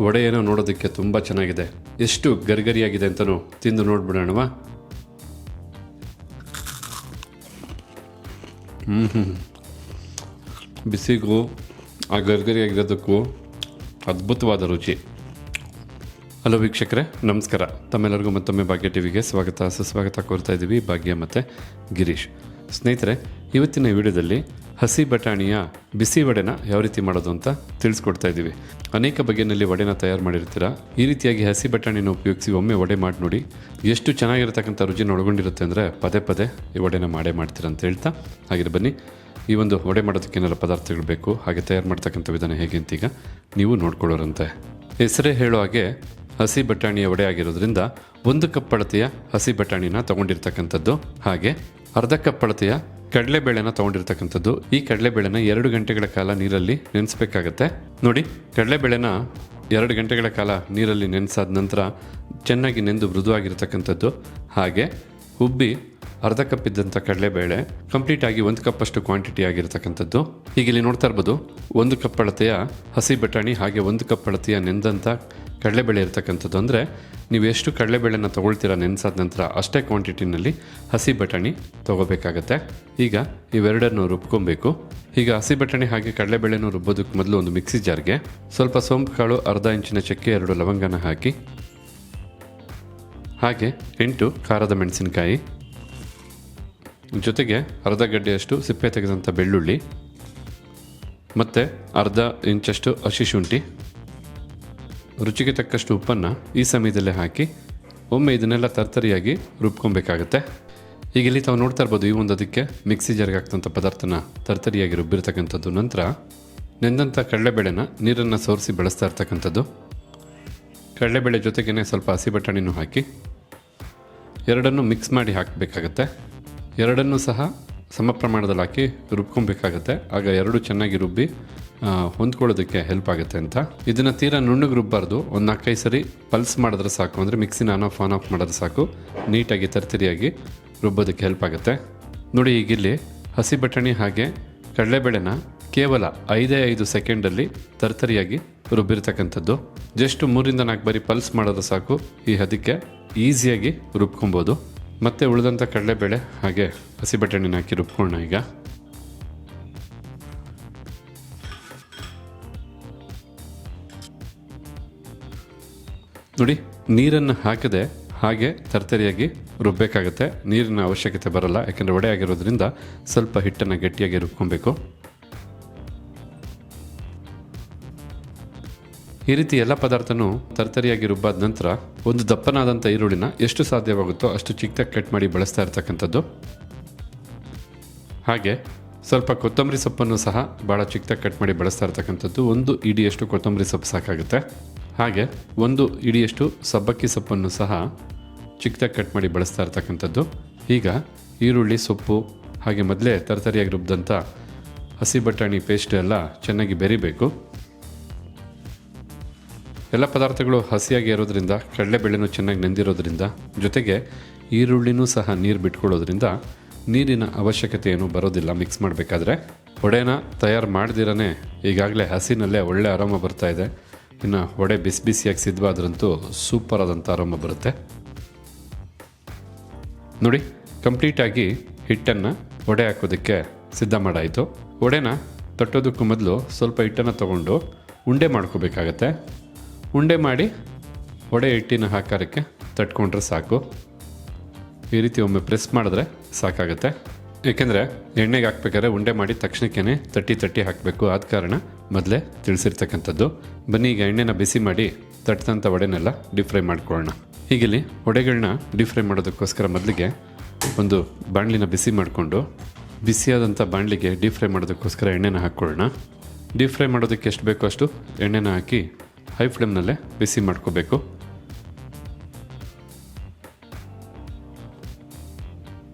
ವಡೆ ಏನೋ ನೋಡೋದಕ್ಕೆ ತುಂಬ ಚೆನ್ನಾಗಿದೆ. ಎಷ್ಟು ಗರಿಗರಿಯಾಗಿದೆ ಅಂತಲೂ ತಿಂದು ನೋಡ್ಬಿಡೋಣವಾ? ಹ್ಞೂ ಹ್ಞೂ ಬಿಸಿಗೂ ಆ ಗರಿಗರಿಯಾಗಿರೋದಕ್ಕೂ ಅದ್ಭುತವಾದ ರುಚಿ. ಹಲೋ ವೀಕ್ಷಕರೇ, ನಮಸ್ಕಾರ. ತಮ್ಮೆಲ್ಲರಿಗೂ ಮತ್ತೊಮ್ಮೆ ಭಾಗ್ಯ ಟಿವಿಗೆ ಸ್ವಾಗತ. ಸುಸ್ವಾಗತ ಕೋರ್ತಾ ಇದ್ದೀವಿ ಭಾಗ್ಯ ಮತ್ತು ಗಿರೀಶ್. ಸ್ನೇಹಿತರೆ, ಇವತ್ತಿನ ವಿಡಿಯೋದಲ್ಲಿ ಹಸಿ ಬಟಾಣಿಯ ಬಿಸಿ ವಡೆನ ಯಾವ ರೀತಿ ಮಾಡೋದು ಅಂತ ತಿಳಿಸ್ಕೊಡ್ತಾ ಇದ್ದೀವಿ. ಅನೇಕ ಬಗೆಯಲ್ಲಿ ವಡೆನ ತಯಾರು ಮಾಡಿರ್ತೀರ? ಈ ರೀತಿಯಾಗಿ ಹಸಿ ಬಟಾಣಿನ ಉಪಯೋಗಿಸಿ ಒಮ್ಮೆ ವಡೆ ಮಾಡಿ ನೋಡಿ, ಎಷ್ಟು ಚೆನ್ನಾಗಿರತಕ್ಕಂಥ ರುಚಿನ ಒಳಗೊಂಡಿರುತ್ತೆ ಅಂದರೆ ಪದೇ ಪದೇ ಈ ವಡೆನ ಮಾಡೇ ಮಾಡ್ತೀರ ಅಂತ ಹೇಳ್ತಾ ಹಾಗೆ ಬನ್ನಿ. ಈ ಒಂದು ವಡೆ ಮಾಡೋದಕ್ಕೆ ಏನೆಲ್ಲ ಪದಾರ್ಥಗಳು ಬೇಕು, ಹಾಗೆ ತಯಾರು ಮಾಡ್ತಕ್ಕಂಥ ವಿಧಾನ ಹೇಗೆ ಅಂತ ಈಗ ನೀವು ನೋಡ್ಕೊಳ್ಳೋರಂತೆ. ಹೆಸರೇ ಹೇಳೋ ಹಾಗೆ ಹಸಿ ಬಟಾಣಿಯ ವಡೆ ಆಗಿರೋದ್ರಿಂದ ಒಂದು ಕಪ್ ಅಳತೆಯ ಹಸಿ ಬಟಾಣಿನ ತಗೊಂಡಿರ್ತಕ್ಕಂಥದ್ದು. ಹಾಗೆ ಅರ್ಧ ಕಪ್ ಅಳತೆಯ ಕಡಲೆಬೇಳೆನ ತಗೊಂಡಿರ್ತಕ್ಕಂಥದ್ದು. ಈ ಕಡಲೆಬೇಳೆನ ಎರಡು ಗಂಟೆಗಳ ಕಾಲ ನೀರಲ್ಲಿ ನೆನೆಸ್ಬೇಕಾಗತ್ತೆ. ನೋಡಿ, ಕಡಲೆಬೇಳೆನ ಎರಡು ಗಂಟೆಗಳ ಕಾಲ ನೀರಲ್ಲಿ ನೆನೆಸಾದ ನಂತರ ಚೆನ್ನಾಗಿ ನೆಂದು ಮೃದುವಾಗಿರ್ತಕ್ಕಂಥದ್ದು. ಹಾಗೆ ಉಬ್ಬಿ ಅರ್ಧ ಕಪ್ ಇದ್ದಂಥ ಕಡಲೆಬೇಳೆ ಕಂಪ್ಲೀಟ್ ಆಗಿ ಒಂದು ಕಪ್ ಅಷ್ಟು ಕ್ವಾಂಟಿಟಿ ಆಗಿರತಕ್ಕಂಥದ್ದು. ಈಗ ಇಲ್ಲಿ ನೋಡ್ತಾ ಇರ್ಬೋದು, ಒಂದು ಕಪ್ ಅಳತೆಯ ಹಸಿ ಬಟಾಣಿ ಹಾಗೆ ಒಂದು ಕಪ್ ಅಳತೆಯ ನೆಂದಂಥ ಕಡಲೆಬೇಳೆ ಇರ್ತಕ್ಕಂಥದ್ದು ಅಂದರೆ ನೀವು ಎಷ್ಟು ಕಡಲೆಬೇಳೆನ ತೊಗೊಳ್ತೀರಾ ನೆನೆಸಾದ ನಂತರ ಅಷ್ಟೇ ಕ್ವಾಂಟಿಟಿನಲ್ಲಿ ಹಸಿ ಬಟಾಣಿ ತೊಗೋಬೇಕಾಗತ್ತೆ. ಈಗ ಇವೆರಡನ್ನು ರುಬ್ಕೊಬೇಕು. ಈಗ ಹಸಿ ಬಟಾಣಿ ಹಾಗೆ ಕಡಲೆಬೇಳೆನೂ ರುಬ್ಬೋದಕ್ಕೆ ಮೊದಲು ಒಂದು ಮಿಕ್ಸಿ ಜಾರ್ಗೆ ಸ್ವಲ್ಪ ಸೋಂಪು ಕಾಳು, ಅರ್ಧ ಇಂಚಿನ ಚಕ್ಕೆ, ಎರಡು ಲವಂಗನ ಹಾಕಿ. ಹಾಗೆ ಎಂಟು ಖಾರದ ಮೆಣಸಿನಕಾಯಿ. ಜೊತೆಗೆ ಅರ್ಧ ಗಡ್ಡೆಯಷ್ಟು ಸಿಪ್ಪೆ ತೆಗೆದಂಥ ಬೆಳ್ಳುಳ್ಳಿ. ಮತ್ತು ಅರ್ಧ ಇಂಚಷ್ಟು ಹಸಿ ಶುಂಠಿ. ರುಚಿಗೆ ತಕ್ಕಷ್ಟು ಉಪ್ಪನ್ನು ಈ ಸಮಯದಲ್ಲೇ ಹಾಕಿ, ಒಮ್ಮೆ ಇದನ್ನೆಲ್ಲ ತರ್ತರಿಯಾಗಿ ರುಬ್ಕೊಬೇಕಾಗತ್ತೆ. ಈಗ ಇಲ್ಲಿ ತಾವು ನೋಡ್ತಾ ಇರ್ಬೋದು, ಈ ಒಂದು ಅದಕ್ಕೆ ಮಿಕ್ಸಿ ಜಾರ್ಗೆ ಹಾಕ್ತಂಥ ಪದಾರ್ಥನ ತರ್ತರಿಯಾಗಿ ರುಬ್ಬಿರ್ತಕ್ಕಂಥದ್ದು. ನಂತರ ನೆಂದಂಥ ಕಡಲೆಬೇಳೆನ ನೀರನ್ನು ಸೋರಿಸಿ ಬಳಸ್ತಾ ಇರ್ತಕ್ಕಂಥದ್ದು. ಕಡಲೆಬೇಳೆ ಜೊತೆಗೇ ಸ್ವಲ್ಪ ಹಸಿ ಬಟಾಣಿನೂ ಹಾಕಿ, ಎರಡನ್ನು ಮಿಕ್ಸ್ ಮಾಡಿ ಹಾಕಬೇಕಾಗತ್ತೆ. ಎರಡನ್ನೂ ಸಹ ಸಮ ಪ್ರಮಾಣದಲ್ಲಿ ಹಾಕಿ ರುಬ್ಕೊಬೇಕಾಗತ್ತೆ. ಆಗ ಎರಡು ಚೆನ್ನಾಗಿ ರುಬ್ಬಿ ಹೊಂದ್ಕೊಳ್ಳೋದಕ್ಕೆ ಹೆಲ್ಪ್ ಆಗುತ್ತೆ ಅಂತ. ಇದನ್ನು ತೀರಾ ನುಣ್ಣಗೆ ರುಬ್ಬಾರ್ದು. ಒಂದು ನಾಲ್ಕೈದು ಸರಿ ಪಲ್ಸ್ ಮಾಡಿದ್ರೆ ಸಾಕು. ಅಂದರೆ ಮಿಕ್ಸಿನ ಆನ್ ಆಫ್ ಆನ್ ಆಫ್ ಮಾಡಿದ್ರೆ ಸಾಕು. ನೀಟಾಗಿ ತರ್ತರಿಯಾಗಿ ರುಬ್ಬೋದಕ್ಕೆ ಹೆಲ್ಪ್ ಆಗುತ್ತೆ. ನೋಡಿ ಈಗಿಲ್ಲಿ ಹಸಿ ಬಟಾಣಿ ಹಾಗೆ ಕಡಲೆಬೇಳೆನ ಕೇವಲ ಐದೇ ಐದು ಸೆಕೆಂಡಲ್ಲಿ ತರ್ತರಿಯಾಗಿ ರುಬ್ಬಿರ್ತಕ್ಕಂಥದ್ದು. ಜಸ್ಟ್ ಮೂರಿಂದ ನಾಲ್ಕು ಬಾರಿ ಪಲ್ಸ್ ಮಾಡಿದ್ರೆ ಸಾಕು. ಈ ಹದಕ್ಕೆ ಈಸಿಯಾಗಿ ರುಬ್ಕೊಬೋದು. ಮತ್ತೆ ಉಳಿದಂಥ ಕಡಲೆಬೇಳೆ ಹಾಗೆ ಹಸಿ ಬಟಾಣಿನ ಹಾಕಿ ರುಬ್ಕೊಳ್ಳೋಣ ಈಗ. ನೋಡಿ, ನೀರನ್ನು ಹಾಕದೆ ಹಾಗೆ ತರ್ತರಿಯಾಗಿ ರುಬ್ಬಬೇಕಾಗುತ್ತೆ ನೀರಿನ ಅವಶ್ಯಕತೆ ಬರಲ್ಲ, ಯಾಕೆಂದರೆ ವಡೆ ಆಗಿರೋದ್ರಿಂದ ಸ್ವಲ್ಪ ಹಿಟ್ಟನ್ನು ಗಟ್ಟಿಯಾಗಿ ರುಬ್ಕೊಬೇಕು. ಈ ರೀತಿ ಎಲ್ಲ ಪದಾರ್ಥನೂ ತರ್ತರಿಯಾಗಿ ರುಬ್ಬಾದ ನಂತರ ಒಂದು ದಪ್ಪನಾದಂಥ ಈರುಳ್ಳಿನ ಎಷ್ಟು ಸಾಧ್ಯವಾಗುತ್ತೋ ಅಷ್ಟು ಚಿಕ್ಕದಾಗಿ ಕಟ್ ಮಾಡಿ ಬಳಸ್ತಾ ಇರ್ತಕ್ಕಂಥದ್ದು. ಹಾಗೆ ಸ್ವಲ್ಪ ಕೊತ್ತಂಬರಿ ಸೊಪ್ಪನ್ನು ಸಹ ಭಾಳ ಚಿಕ್ಕದಾಗಿ ಕಟ್ ಮಾಡಿ ಬಳಸ್ತಾ ಇರ್ತಕ್ಕಂಥದ್ದು. ಒಂದು ಇಡಿಯಷ್ಟು ಕೊತ್ತಂಬರಿ ಸೊಪ್ಪು ಸಾಕಾಗುತ್ತೆ. ಹಾಗೆ ಒಂದು ಇಡಿಯಷ್ಟು ಸಬ್ಬಕ್ಕಿ ಸೊಪ್ಪನ್ನು ಸಹ ಚಿಕ್ಕದಾಗಿ ಕಟ್ ಮಾಡಿ ಬಳಸ್ತಾ ಇರ್ತಕ್ಕಂಥದ್ದು. ಈಗ ಈರುಳ್ಳಿ, ಸೊಪ್ಪು, ಹಾಗೆ ಮೊದಲೇ ತರತರಿಯಾಗಿ ರುಬ್ಬಿದಂಥ ಹಸಿ ಬಟಾಣಿ ಪೇಸ್ಟ್ ಎಲ್ಲ ಚೆನ್ನಾಗಿ ಬೆರಿಬೇಕು. ಎಲ್ಲ ಪದಾರ್ಥಗಳು ಹಸಿಯಾಗಿ ಇರೋದ್ರಿಂದ ಕಡಲೆಬೇಳೆನೂ ಚೆನ್ನಾಗಿ ನೆಂದಿರೋದ್ರಿಂದ, ಜೊತೆಗೆ ಈರುಳ್ಳಿನೂ ಸಹ ನೀರು ಬಿಟ್ಕೊಳ್ಳೋದ್ರಿಂದ ನೀರಿನ ಅವಶ್ಯಕತೆ ಏನು ಬರೋದಿಲ್ಲ ಮಿಕ್ಸ್ ಮಾಡಬೇಕಾದ್ರೆ. ವಡೆನ ತಯಾರು ಮಾಡ್ದಿರನೇ ಈಗಾಗಲೇ ಹಸಿನಲ್ಲೇ ಒಳ್ಳೆ ಆರಾಮ ಬರ್ತಾ ಇದೆ. ಇನ್ನು ವಡೆ ಬಿಸಿ ಬಿಸಿಯಾಗಿ ಸಿದ್ಧವಾದ್ರಂತೂ ಸೂಪರ್ ಆದಂಥ ಆರಂಭ ಬರುತ್ತೆ. ನೋಡಿ ಕಂಪ್ಲೀಟಾಗಿ ಹಿಟ್ಟನ್ನು ವಡೆ ಹಾಕೋದಕ್ಕೆ ಸಿದ್ಧ ಮಾಡಾಯಿತು. ವಡೆನ ತಟ್ಟೋದಕ್ಕೂ ಮೊದಲು ಸ್ವಲ್ಪ ಹಿಟ್ಟನ್ನು ತಗೊಂಡು ಉಂಡೆ ಮಾಡ್ಕೋಬೇಕಾಗತ್ತೆ. ಉಂಡೆ ಮಾಡಿ ವಡೆ ಹಿಟ್ಟಿನ ಆಕಾರಕ್ಕೆ ತಟ್ಕೊಂಡ್ರೆ ಸಾಕು. ಈ ರೀತಿ ಒಮ್ಮೆ ಪ್ರೆಸ್ ಮಾಡಿದ್ರೆ ಸಾಕಾಗುತ್ತೆ. ಏಕೆಂದರೆ ಎಣ್ಣೆಗೆ ಹಾಕ್ಬೇಕಾದ್ರೆ ಉಂಡೆ ಮಾಡಿ ತಕ್ಷಣಕ್ಕೇ ತಟ್ಟಿ ತಟ್ಟಿ ಹಾಕಬೇಕು. ಆದ ಕಾರಣ ಮೊದಲೇ ತಿಳಿಸಿರ್ತಕ್ಕಂಥದ್ದು. ಬನ್ನಿ ಈಗ ಎಣ್ಣೆನ ಬಿಸಿ ಮಾಡಿ ತಟ್ಟದಂಥ ವಡೆನೆಲ್ಲ ಡೀಪ್ ಫ್ರೈ ಮಾಡ್ಕೊಳ್ಳೋಣ. ಹೀಗಿಲ್ಲಿ ವಡೆಗಳನ್ನ ಡೀಪ್ ಫ್ರೈ ಮಾಡೋದಕ್ಕೋಸ್ಕರ ಮೊದಲಿಗೆ ಒಂದು ಬಾಣಲಿನ ಬಿಸಿ ಮಾಡಿಕೊಂಡು ಬಿಸಿಯಾದಂಥ ಬಾಣಲಿಗೆ ಡೀಪ್ ಫ್ರೈ ಮಾಡೋದಕ್ಕೋಸ್ಕರ ಎಣ್ಣೆನ ಹಾಕ್ಕೊಳ್ಳೋಣ. ಡೀಪ್ ಫ್ರೈ ಮಾಡೋದಕ್ಕೆ ಎಷ್ಟು ಬೇಕೋ ಅಷ್ಟು ಎಣ್ಣೆನ ಹಾಕಿ ಹೈ ಫ್ಲೇಮ್ನಲ್ಲೇ ಬಿಸಿ ಮಾಡ್ಕೋಬೇಕು.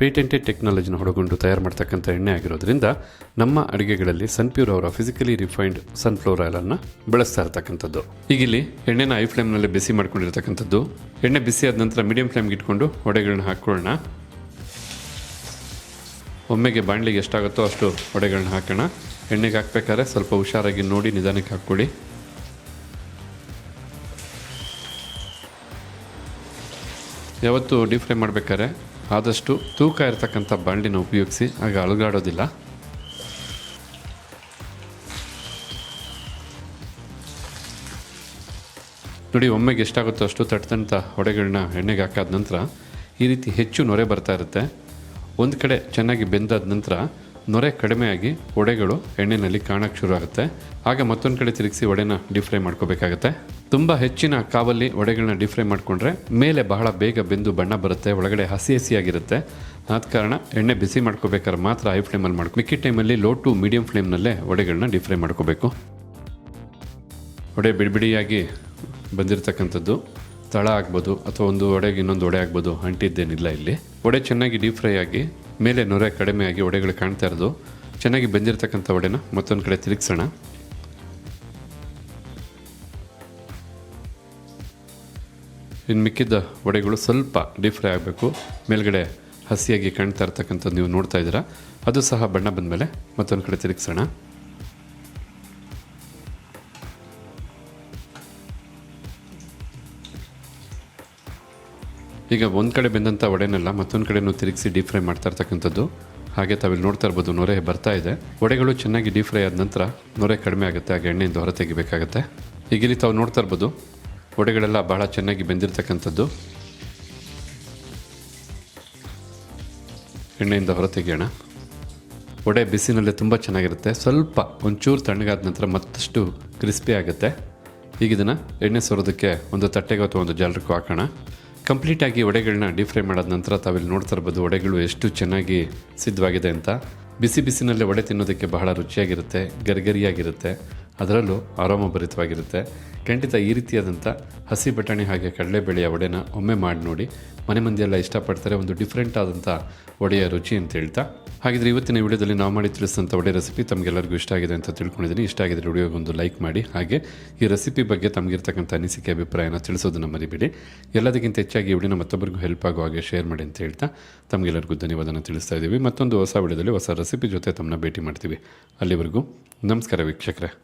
ಪೇಟೆಂಟೆಡ್ ಟೆಕ್ನಾಲಜಿನ ಒಳಗೊಂಡು ತಯಾರು ಮಾಡ್ತಕ್ಕಂಥ ಎಣ್ಣೆ ಆಗಿರೋದ್ರಿಂದ ನಮ್ಮ ಅಡುಗೆಗಳಲ್ಲಿ ಸನ್ಪ್ಯೂರ್ ಅವರ ಫಿಸಿಕಲಿ ರಿಫೈನ್ಡ್ ಸನ್ಫ್ಲವರ್ ಆಯಿಲನ್ನು ಬಳಸ್ತಾ ಇರ್ತಕ್ಕಂಥದ್ದು. ಈಗಿಲ್ಲಿ ಎಣ್ಣೆನ ಐ ಫ್ಲೇಮ್ನಲ್ಲಿ ಬಿಸಿ ಮಾಡ್ಕೊಂಡಿರ್ತಕ್ಕಂಥದ್ದು. ಎಣ್ಣೆ ಬಿಸಿ ಆದ ನಂತರ ಮೀಡಿಯಂ ಫ್ಲೇಮ್ಗೆ ಇಟ್ಕೊಂಡು ವಡೆಗಳನ್ನ ಹಾಕ್ಕೊಳ್ಳೋಣ. ಒಮ್ಮೆಗೆ ಬಾಣಲಿಗೆ ಎಷ್ಟಾಗುತ್ತೋ ಅಷ್ಟು ವಡೆಗಳನ್ನ ಹಾಕೋಣ. ಎಣ್ಣೆಗೆ ಹಾಕ್ಬೇಕಾದ್ರೆ ಸ್ವಲ್ಪ ಹುಷಾರಾಗಿ ನೋಡಿ ನಿಧಾನಕ್ಕೆ ಹಾಕ್ಕೊಳ್ಳಿ. ಯಾವತ್ತು ಡೀಪ್ ಫ್ರೈ ಮಾಡಬೇಕಾದ್ರೆ ಆದಷ್ಟು ತೂಕ ಇರತಕ್ಕಂಥ ಬಂಡಿನ ಉಪಯೋಗಿಸಿ ಆಗ ಅಲುಗಾಡೋದಿಲ್ಲ. ನೋಡಿ, ಒಮ್ಮೆಗೆ ಎಷ್ಟಾಗುತ್ತೋ ಅಷ್ಟು ತಟ್ಟದಂಥ ಹೊಡೆಗಳನ್ನ ಎಣ್ಣೆಗೆ ಹಾಕಾದ ನಂತರ ಈ ರೀತಿ ಹೆಚ್ಚು ನೊರೆ ಬರ್ತಾ ಇರುತ್ತೆ. ಒಂದು ಕಡೆ ಚೆನ್ನಾಗಿ ಬೆಂದಾದ ನಂತರ ನೊರೆ ಕಡಿಮೆಯಾಗಿ ಒಡೆಗಳು ಎಣ್ಣೆಯಲ್ಲಿ ಕಾಣಕ್ಕೆ ಶುರು ಆಗುತ್ತೆ. ಆಗ ಮತ್ತೊಂದು ಕಡೆ ತಿರುಗಿಸಿ ಒಡೆನ ಡಿಫ್ರೈ ಫ್ರೈ ಮಾಡ್ಕೋಬೇಕಾಗತ್ತೆ. ತುಂಬ ಹೆಚ್ಚಿನ ಕಾವಲ್ಲಿ ವಡೆಗಳನ್ನ ಡೀಪ್ ಫ್ರೈ ಮಾಡಿಕೊಂಡ್ರೆ ಮೇಲೆ ಬಹಳ ಬೇಗ ಬೆಂದು ಬಣ್ಣ ಬರುತ್ತೆ, ಒಳಗಡೆ ಹಸಿ ಹಸಿಯಾಗಿರುತ್ತೆ. ಆದ ಕಾರಣ ಎಣ್ಣೆ ಬಿಸಿ ಮಾಡ್ಕೋಬೇಕಾದ್ರೆ ಮಾತ್ರ ಹೈ ಫ್ಲೇಮಲ್ಲಿ ಮಾಡ್ಕೊ ಮಿಕ್ಕಿ ಟೈಮಲ್ಲಿ ಲೋ ಟು ಮೀಡಿಯಂ ಫ್ಲೇಮ್ನಲ್ಲೇ ವಡೆಗಳನ್ನ ಡೀಪ್ ಫ್ರೈ ಮಾಡ್ಕೋಬೇಕು. ವಡೆ ಬಿಡಿಬಿಡಿಯಾಗಿ ಬಂದಿರತಕ್ಕಂಥದ್ದು, ತಳ ಆಗ್ಬೋದು ಅಥವಾ ಒಂದು ವಡೆಗೆ ಇನ್ನೊಂದು ವಡೆ ಆಗ್ಬೋದು, ಅಂಟಿದ್ದೇನಿಲ್ಲ ಇಲ್ಲಿ. ವಡೆ ಚೆನ್ನಾಗಿ ಡೀಪ್ ಫ್ರೈ ಆಗಿ ಮೇಲೆ ನೊರೆ ಕಡಿಮೆಯಾಗಿ ವಡೆಗಳು ಕಾಣ್ತಾ ಇರೋದು. ಚೆನ್ನಾಗಿ ಬೆಂದಿರತಕ್ಕಂಥ ವಡೆನ ಮತ್ತೊಂದು ಕಡೆ ತಿರುಗಿಸೋಣ. ಇನ್ನು ಮಿಕ್ಕಿದ್ದ ವಡೆಗಳು ಸ್ವಲ್ಪ ಡಿಫ್ರೈ ಫ್ರೈ ಆಗಬೇಕು. ಮೇಲ್ಗಡೆ ಹಸಿಯಾಗಿ ಕಾಣ್ತಾ ಇರ್ತಕ್ಕಂಥದ್ದು ನೀವು ನೋಡ್ತಾ ಇದ್ದೀರಾ. ಅದು ಸಹ ಬಣ್ಣ ಬಂದಮೇಲೆ ಮತ್ತೊಂದು ಕಡೆ ತಿರುಗಿಸೋಣ. ಈಗ ಒಂದು ಕಡೆ ಬೆಂದಂಥ ವಡೆನೆಲ್ಲ, ಮತ್ತೊಂದು ಕಡೆನೂ ತಿರುಗಿಸಿ ಡೀಪ್ ಫ್ರೈ ಮಾಡ್ತಾ ಇರ್ತಕ್ಕಂಥದ್ದು. ಹಾಗೆ ತಾವಿಲ್ಲಿ ನೋಡ್ತಾ ಇರ್ಬೋದು, ನೊರೆ ಬರ್ತಾ ಇದೆ. ವಡೆಗಳು ಚೆನ್ನಾಗಿ ಡೀಪ್ ಫ್ರೈ ಆದ ನಂತರ ನೊರೆ ಕಡಿಮೆ ಆಗುತ್ತೆ, ಹಾಗೆ ಎಣ್ಣೆಯಿಂದ ಹೊರ ತೆಗಿಬೇಕಾಗತ್ತೆ. ಈಗ ಇಲ್ಲಿ ತಾವು ನೋಡ್ತಾ ಇರ್ಬೋದು ವಡೆಗಳೆಲ್ಲ ಬಹಳ ಚೆನ್ನಾಗಿ ಬೆಂದಿರ್ತಕ್ಕಂಥದ್ದು. ಎಣ್ಣೆಯಿಂದ ಹೊರತೆಗೆಯೋಣ. ವಡೆ ಬಿಸಿನಲ್ಲೇ ತುಂಬ ಚೆನ್ನಾಗಿರುತ್ತೆ. ಸ್ವಲ್ಪ ಒಂಚೂರು ತಣ್ಣಗಾದ ನಂತರ ಮತ್ತಷ್ಟು ಕ್ರಿಸ್ಪಿ ಆಗುತ್ತೆ. ಈಗ ಇದನ್ನು ಎಣ್ಣೆ ಸೋರೋದಕ್ಕೆ ಒಂದು ತಟ್ಟೆಗೆ ಅಥವಾ ಒಂದು ಜಾಲರಿಗೂ ಹಾಕೋಣ. ಕಂಪ್ಲೀಟಾಗಿ ವಡೆಗಳನ್ನ ಡೀಪ್ ಫ್ರೈ ಮಾಡಾದ ನಂತರ ತಾವಿಲ್ಲಿ ನೋಡ್ತಾ ಇರ್ಬೋದು ವಡೆಗಳು ಎಷ್ಟು ಚೆನ್ನಾಗಿ ಸಿದ್ಧವಾಗಿದೆ ಅಂತ. ಬಿಸಿ ಬಿಸಿನಲ್ಲೇ ವಡೆ ತಿನ್ನೋದಕ್ಕೆ ಬಹಳ ರುಚಿಯಾಗಿರುತ್ತೆ, ಗರಿಗರಿಯಾಗಿರುತ್ತೆ. ಅದರಲ್ಲೂ ಆರಾಮಭರಿತವಾಗಿರುತ್ತೆ. ಖಂಡಿತ ಈ ರೀತಿಯಾದಂಥ ಹಸಿ ಬಟಾಣಿ ಹಾಗೆ ಕಡಲೆಬೇಳೆಯ ಒಡೆನ ಒಮ್ಮೆ ಮಾಡಿ ನೋಡಿ. ಮನೆ ಮಂದಿಯೆಲ್ಲ ಇಷ್ಟಪಡ್ತಾರೆ ಒಂದು ಡಿಫ್ರೆಂಟ್ ಆದಂಥ ಒಡೆಯ ರುಚಿ ಅಂತ ಹೇಳ್ತಾ. ಹಾಗಿದ್ರೆ ಇವತ್ತಿನ ವಿಡಿಯೋದಲ್ಲಿ ನಾವು ಮಾಡಿ ತಿಳಿಸಿದಂಥ ಒಡೆ ರೆಸಿಪಿ ತಮಗೆಲ್ಲರಿಗೂ ಇಷ್ಟ ಆಗಿದೆ ಅಂತ ತಿಳ್ಕೊಂಡಿದ್ದೀನಿ. ಇಷ್ಟ ಆಗಿದ್ರೆ ವಿಡಿಯೋಗೆ ಒಂದು ಲೈಕ್ ಮಾಡಿ. ಹಾಗೆ ಈ ರೆಸಿಪಿ ಬಗ್ಗೆ ತಮಗಿರ್ತಕ್ಕಂಥ ಅನಿಸಿಕೆ, ಅಭಿಪ್ರಾಯನ ತಿಳಿಸೋದನ್ನು ಮರಿಬೇಡಿ. ಎಲ್ಲದಕ್ಕಿಂತ ಹೆಚ್ಚಾಗಿ ವಿಡಿಯೋನ ಮತ್ತೊಬ್ಬರಿಗೂ ಹೆಲ್ಪ್ ಆಗೋ ಹಾಗೆ ಶೇರ್ ಮಾಡಿ ಅಂತ ಹೇಳ್ತಾ ತಮಗೆಲ್ಲರಿಗೂ ಧನ್ಯವಾದನ ತಿಳಿಸ್ತಾ ಇದ್ದೀವಿ. ಮತ್ತೊಂದು ಹೊಸ ವಿಡಿಯೋದಲ್ಲಿ ಹೊಸ ರೆಸಿಪಿ ಜೊತೆ ತಮ್ಮನ್ನ ಭೇಟಿ ಮಾಡ್ತೀವಿ. ಅಲ್ಲಿವರೆಗೂ ನಮಸ್ಕಾರ ವೀಕ್ಷಕರೇ.